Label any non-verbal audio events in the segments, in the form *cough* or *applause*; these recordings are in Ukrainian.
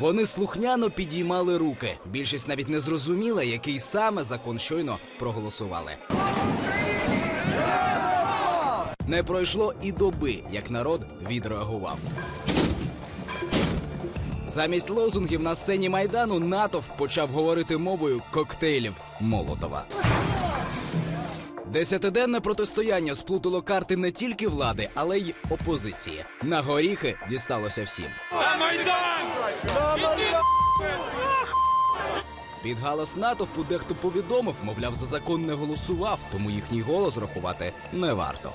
Вони слухняно підіймали руки. Більшість навіть не зрозуміла, який саме закон щойно проголосували. Не пройшло і доби, як народ відреагував. Замість лозунгів на сцені майдану натовп почав говорити мовою коктейлів Молотова. Десятиденне протистояння сплутало карти не тільки влади, але й опозиції. На горіхи дісталося всім. Під галас натовпу дехто повідомив, мовляв, за закон не голосував, тому їхній голос рахувати не варто.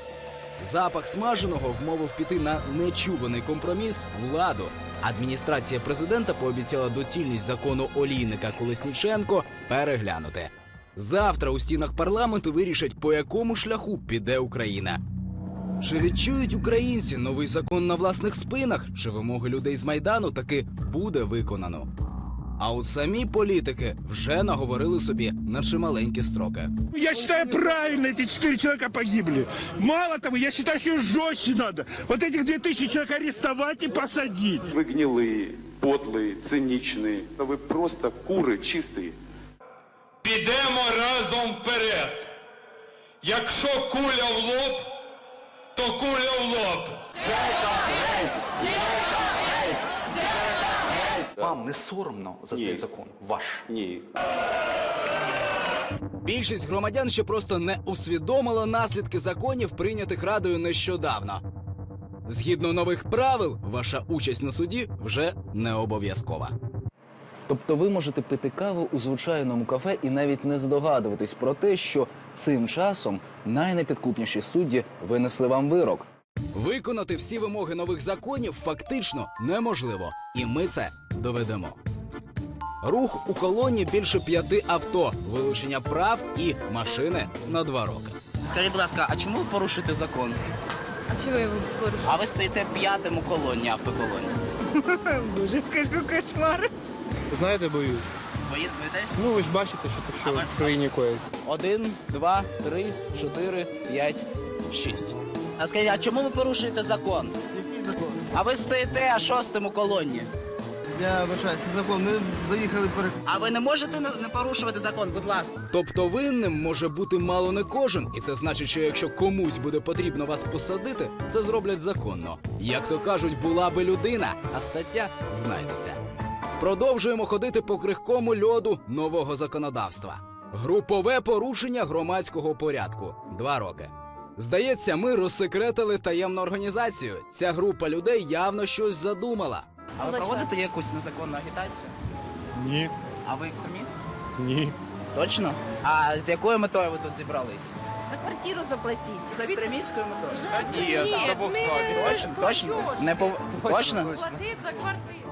Запах смаженого вмовив піти на нечуваний компроміс владу. Адміністрація президента пообіцяла доцільність закону олійника Колесніченко переглянути. Завтра у стінах парламенту вирішать, по якому шляху піде Україна. Чи відчують українці новий закон на власних спинах, чи вимоги людей з майдану таки буде виконано? А от самі політики вже наговорили собі на чималенькі строки. Я считаю, правильно эти четыре человека погибли. Мало того, я считаю, что жестче надо. Вот этих две тысячи человек арестовать и посадить. Ви гнилий, подлий, цинічний. Ви просто кури чисті. Підемо разом вперед. Якщо куля в лоб, то куля в лоб. Вам не соромно за цей закон? Ваш. Ні. Більшість громадян ще просто не усвідомила наслідки законів, прийнятих радою нещодавно. Згідно нових правил, ваша участь на суді вже не обов'язкова. Тобто ви можете пити каву у звичайному кафе і навіть не здогадуватись про те, що цим часом найнепідкупніші судді винесли вам вирок. Виконати всі вимоги нових законів фактично неможливо, і ми це доведемо. Рух у колоні більше п'яти авто, вилучення прав і машини на два роки. Скажіть, будь ласка, а чому ви порушуєте закон? А чого я його порушую? А ви стоїте п'ятим у колоні, автоколоні. *laughs* Боже, кажу кошмар. Знаєте, боюсь. Боїтесь? Ну ви ж бачите, що так що в країні коїться. Один, два, три, чотири, п'ять, шість. А скажіть, а чому ви порушуєте закон? Який закон? А ви стоїте шостим у колоні. Я вважаю, це закон. Ми заїхали перед. А ви не можете не не порушувати закон, будь ласка. Тобто винним може бути мало не кожен, і це значить, що якщо комусь буде потрібно вас посадити, це зроблять законно. Як то кажуть, була би людина, а стаття знайдеться. Продовжуємо ходити по крихкому льоду нового законодавства. Групове порушення громадського порядку. Два роки. Здається, ми розсекретили таємну організацію. Ця група людей явно щось задумала. А ви проводите якусь незаконну агітацію? Ні. А ви екстреміст? Ні. Точно? А з якою метою ви тут зібрались? За квартиру заплатіть. З екстремістською метою? Ні, ми Точно? Точно? Не пов... Точно? платить за квартиру.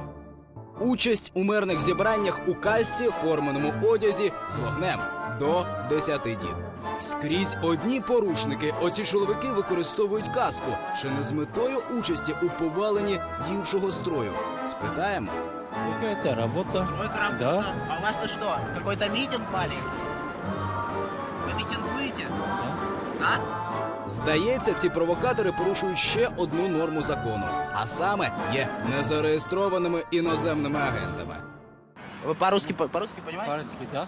Участь у мирних зібраннях у касці, форменому одязі з вогнем до 10 діб. Скрізь одні порушники. Оці чоловіки використовують каску, чи не з метою участі у поваленні іншого строю. Спитаємо. Яка це робота? Стройка работа. Да. А у вас тут что, какой-то митинг пали? Вы митингуете? А? Здається, ці провокатори порушують ще одну норму закону, а саме є незареєстрованими іноземними агентами. Вы по-русски, по- по-русски понимаете? Так?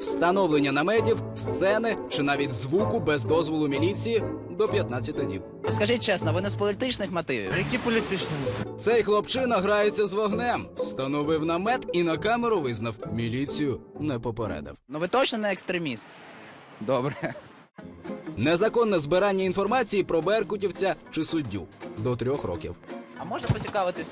Встановлення наметів, сцени чи навіть звуку без дозволу міліції до 15 діб. Скажіть чесно, ви не з політичних мотивів? Які політичні? Цей хлопчина грається з вогнем, встановив намет і на камеру визнав міліцію не попередив. Ну ви точно не екстреміст? Добре. Незаконне збирання інформації про беркутівця чи суддю до трьох років. А можна поцікавитись?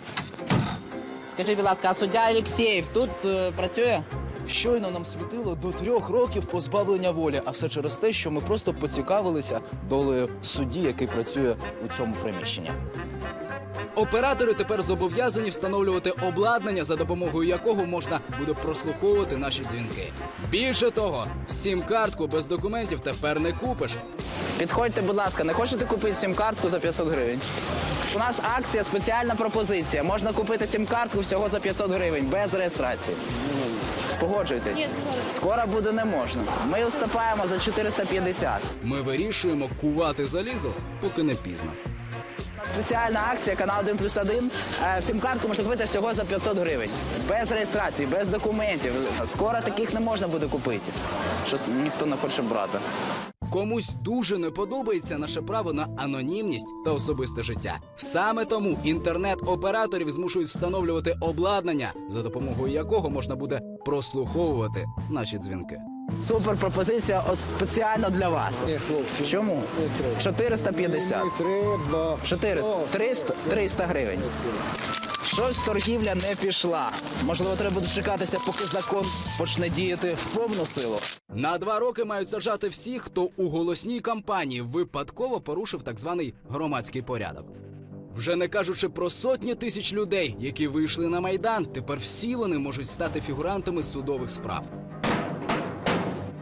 Скажіть, будь ласка, а суддя Олексєєв тут е, працює? Щойно нам світило до трьох років позбавлення волі, а все через те, що ми просто поцікавилися долею судді, який працює у цьому приміщенні. Оператори тепер зобов'язані встановлювати обладнання, за допомогою якого можна буде прослуховувати наші дзвінки. Більше того, сім-картку без документів тепер не купиш. Підходьте, будь ласка, не хочете купити сім-картку за 500 гривень? У нас акція, спеціальна пропозиція. Можна купити сім-картку всього за 500 гривень, без реєстрації. Погоджуйтесь. Скоро буде не можна. Ми уступаємо за 450. Ми вирішуємо кувати залізо, поки не пізно. Спеціальна акція канал 1 плюс 1. Сім-картку можна купити всього за 500 гривень. Без реєстрації, без документів. Скоро таких не можна буде купити. Щось ніхто не хоче брати. Комусь дуже не подобається наше право на анонімність та особисте життя. Саме тому інтернет-операторів змушують встановлювати обладнання, за допомогою якого можна буде прослуховувати наші дзвінки. Супер пропозиція спеціально для вас. Чому? 450. треба. 400. 300, 300 гривень. Щось торгівля не пішла. Можливо, треба буде чекатися, поки закон почне діяти в повну силу. На два роки мають саджати всіх, хто у голосній кампанії випадково порушив так званий громадський порядок. Вже не кажучи про сотні тисяч людей, які вийшли на майдан, тепер всі вони можуть стати фігурантами судових справ.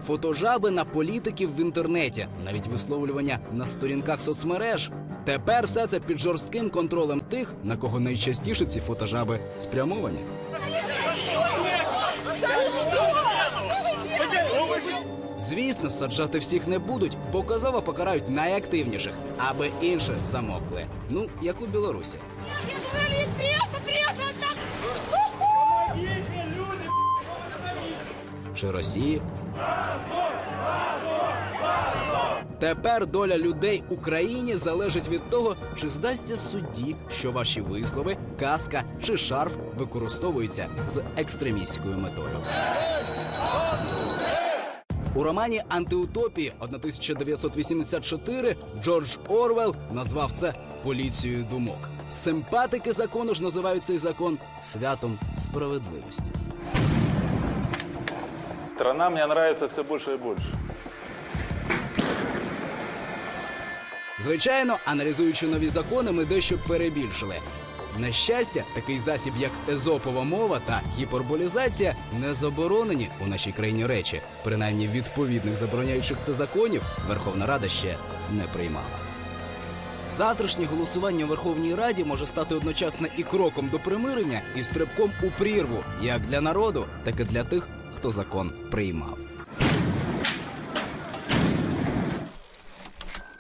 Фотожаби на політиків в інтернеті, навіть висловлювання на сторінках соцмереж. Тепер все це під жорстким контролем тих, на кого найчастіше ці фотожаби спрямовані. Звісно, саджати всіх не будуть, показово покарають найактивніших, аби інші замокли. Ну, як у Білорусі. Чи Росії? Тепер доля людей Україні залежить від того, чи здасться судді, що ваші вислови, каска чи шарф використовуються з екстремістською метою. У романі Антиутопії 1984 Джордж Орвел назвав це поліцією думок. Симпатики закону ж називають цей закон святом справедливості. Страна мне нравится все больше и больше. Звичайно, аналізуючи нові закони, ми дещо перебільшили. На щастя, такий засіб, як езопова мова та гіперболізація, не заборонені у нашій країні речі. Принаймні, відповідних забороняючих це законів Верховна Рада ще не приймала. Завтрашнє голосування у Верховній Раді може стати одночасно і кроком до примирення, і стрибком у прірву, як для народу, так і для тих, хто закон приймав.